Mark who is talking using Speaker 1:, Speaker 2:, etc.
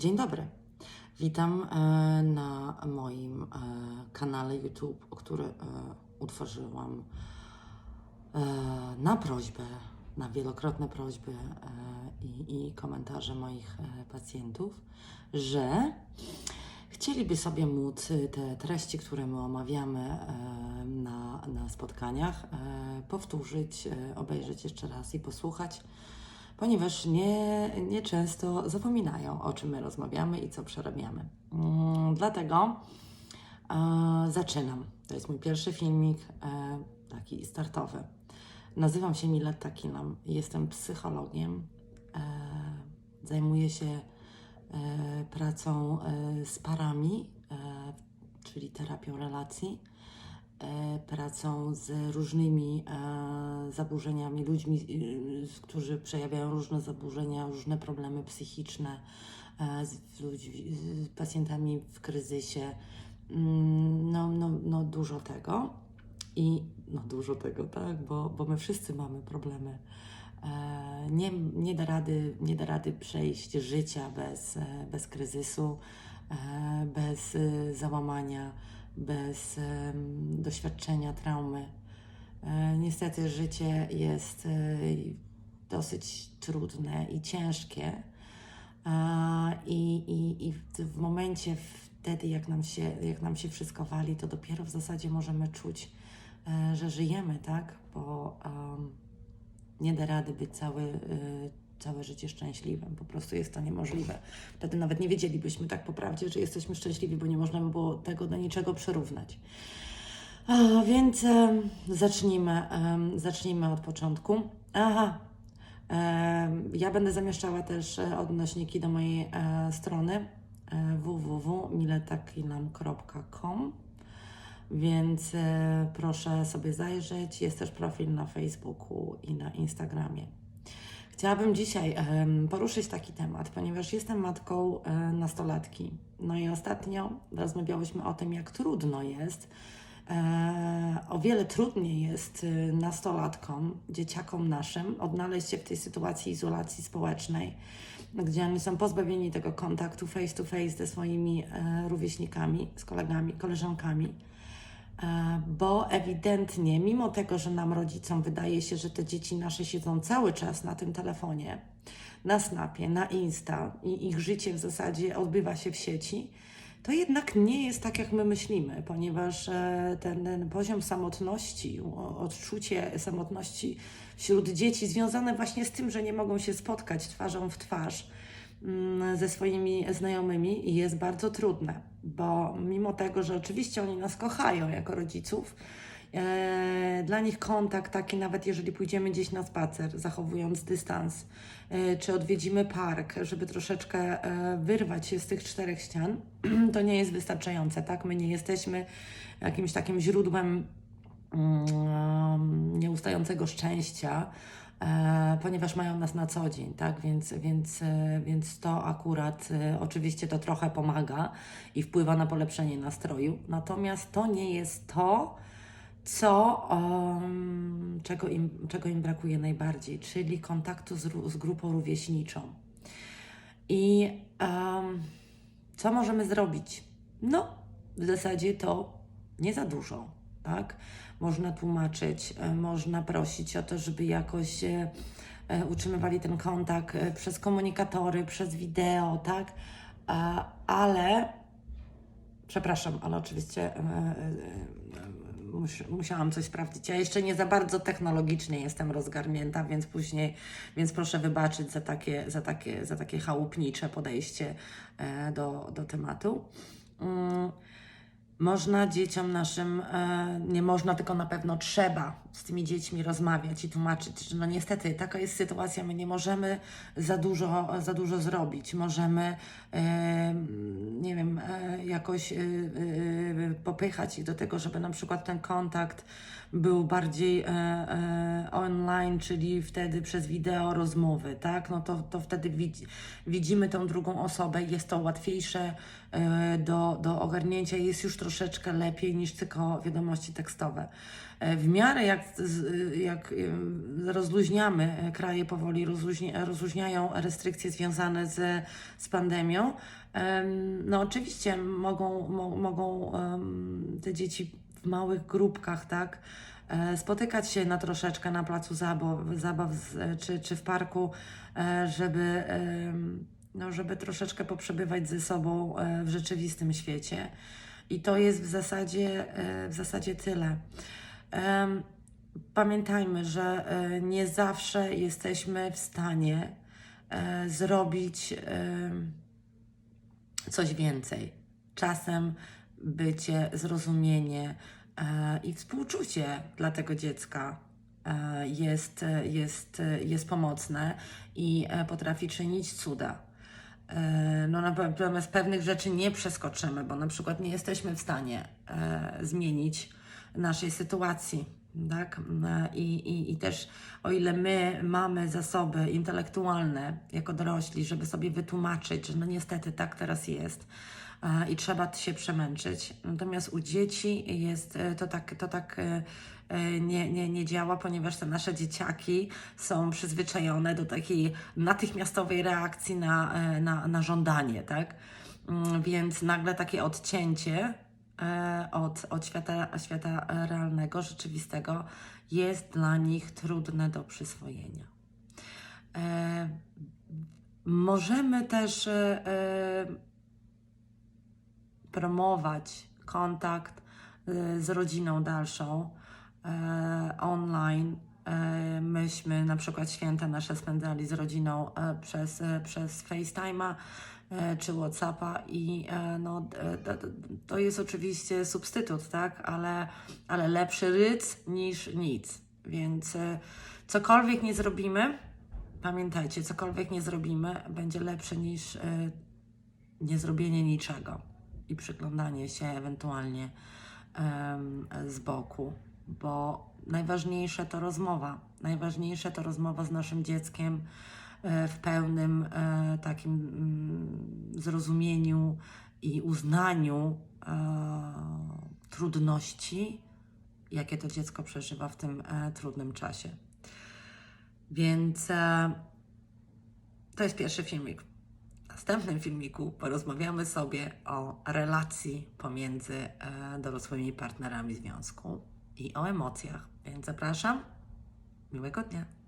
Speaker 1: Dzień dobry. Witam e, na moim e, kanale YouTube, który e, utworzyłam na prośbę, na wielokrotne prośby i, i komentarze moich pacjentów, że chcieliby sobie móc te treści, które my omawiamy na, na spotkaniach, powtórzyć, obejrzeć jeszcze raz i posłuchać ponieważ nie, nie często zapominają, o czym my rozmawiamy i co przerabiamy. Mm, dlatego e, zaczynam. To jest mój pierwszy filmik, e, taki startowy. Nazywam się Miletta Kinam, jestem psychologiem. E, zajmuję się e, pracą e, z parami, e, czyli terapią relacji pracą z różnymi e, zaburzeniami, ludźmi, którzy przejawiają różne zaburzenia, różne problemy psychiczne, e, z, ludźmi, z pacjentami w kryzysie. Mm, No, no, no dużo tego. I no dużo tego, tak, bo, bo my wszyscy mamy problemy. E, Nie, nie, da rady, nie da rady przejść życia bez, e, bez kryzysu, e, bez e, załamania, bez doświadczenia traumy. E, Niestety życie jest e, dosyć trudne i ciężkie. I, i, i w, momencie wtedy, jak nam, się, jak nam się wszystko wali, to dopiero w zasadzie możemy czuć, e, że żyjemy, tak? Bo em, nie da rady być całe, e, całe życie szczęśliwym. Po prostu jest to niemożliwe. Wtedy nawet nie wiedzielibyśmy tak po prawdzie, że jesteśmy szczęśliwi, bo nie można by było tego do niczego przyrównać. A, więc em, zacznijmy, em, zacznijmy od początku. Aha. em, ja będę zamieszczała też e, odnośniki do mojej e, strony e, www.miletakilam.com więc e, proszę sobie zajrzeć. Jest też profil na Facebooku i na Instagramie. Chciałabym dzisiaj poruszyć taki temat, ponieważ jestem matką e, nastolatki. No i ostatnio rozmawiałyśmy o tym, jak trudno jest, e, o wiele trudniej jest e, nastolatkom, dzieciakom naszym odnaleźć się w tej sytuacji izolacji społecznej, gdzie oni są pozbawieni tego kontaktu face to face ze swoimi rówieśnikami, z kolegami, koleżankami. E, bo ewidentnie, mimo tego, że nam rodzicom wydaje się, że te dzieci nasze siedzą cały czas na tym telefonie, na Snapie, na Insta i ich życie w zasadzie odbywa się w sieci, to jednak nie jest tak, jak my myślimy, ponieważ e, ten, ten poziom samotności, odczucie samotności wśród dzieci związane właśnie z tym, że nie mogą się spotkać twarzą w twarz, mm, ze swoimi znajomymi jest bardzo trudne, bo mimo tego, że oczywiście oni nas kochają jako rodziców, e, dla nich kontakt taki, nawet jeżeli pójdziemy gdzieś na spacer, zachowując dystans, e, czy odwiedzimy park, żeby troszeczkę e, wyrwać się z tych czterech ścian, to nie jest wystarczające, tak? My nie jesteśmy jakimś takim źródłem mm, nieustającego szczęścia, ponieważ mają nas na co dzień, tak? Więc, więc, e, więc to akurat e, oczywiście to trochę pomaga i wpływa na polepszenie nastroju. Natomiast to nie jest to, co, em, czego, im, czego im brakuje najbardziej, czyli kontaktu z, z grupą rówieśniczą. I em, co możemy zrobić? No, w zasadzie to nie za dużo, tak? Można tłumaczyć, e, można prosić o to, żeby jakoś e, e, utrzymywali ten kontakt przez komunikatory, przez wideo, tak? Ale, przepraszam, ale oczywiście mus, musiałam coś sprawdzić. Ja jeszcze nie za bardzo technologicznie jestem rozgarnięta, więc później, więc proszę wybaczyć za takie, za takie, za takie chałupnicze podejście do, do tematu. Można dzieciom naszym, e, nie można, tylko na pewno trzeba z tymi dziećmi rozmawiać i tłumaczyć, że no niestety taka jest sytuacja, my nie możemy za dużo, za dużo zrobić. Możemy, e, nie wiem, e, jakoś popychać ich do tego, żeby na przykład ten kontakt był bardziej online, czyli wtedy przez wideo rozmowy, tak? No to, to wtedy widzi, widzimy tą drugą osobę, jest to łatwiejsze do, do ogarnięcia, jest już troszeczkę troszeczkę lepiej niż tylko wiadomości tekstowe. E, W miarę jak, jak em, rozluźniamy, e, kraje powoli rozluźnia, rozluźniają restrykcje związane z, z pandemią, em, no oczywiście mogą, mo, mogą te dzieci w małych grupkach, tak, e, spotykać się na troszeczkę na placu zabaw, zabaw czy, czy w parku, e, żeby, no, żeby troszeczkę poprzebywać ze sobą e, w rzeczywistym świecie. I to jest w zasadzie, e, w zasadzie tyle. Pamiętajmy, że e, nie zawsze jesteśmy w stanie e, zrobić coś więcej. Czasem bycie, zrozumienie i współczucie dla tego dziecka jest, jest, jest pomocne i potrafi czynić cuda. E, No, natomiast pewnych rzeczy nie przeskoczymy, bo na przykład nie jesteśmy w stanie e, zmienić naszej sytuacji. Tak? E, I, i, I też o ile my mamy zasoby intelektualne jako dorośli, żeby sobie wytłumaczyć, że no niestety tak teraz jest e, i trzeba się przemęczyć. Natomiast u dzieci jest e, to tak, to tak nie, nie, nie działa, ponieważ te nasze dzieciaki są przyzwyczajone do takiej natychmiastowej reakcji na, na, na żądanie, tak? Mm, Więc nagle takie odcięcie od, od świata, świata realnego, rzeczywistego jest dla nich trudne do przyswojenia. E, Możemy też e, e, promować kontakt e, z rodziną dalszą e, online. E, Myśmy na przykład święta nasze spędzali z rodziną e, przez, e, przez FaceTime'a czy WhatsAppa i no, to jest oczywiście substytut, tak, ale, ale lepszy ryc niż nic. Więc cokolwiek nie zrobimy, pamiętajcie, cokolwiek nie zrobimy, będzie lepsze niż niezrobienie niczego i przyglądanie się ewentualnie z boku, bo najważniejsze to rozmowa. Najważniejsze to rozmowa z naszym dzieckiem e, w pełnym e, takim mm, zrozumieniu i uznaniu e, trudności, jakie to dziecko przeżywa w tym trudnym czasie. Więc to jest pierwszy filmik. W następnym filmiku porozmawiamy sobie o relacji pomiędzy dorosłymi partnerami związku i o emocjach. Więc zapraszam. Miłego dnia.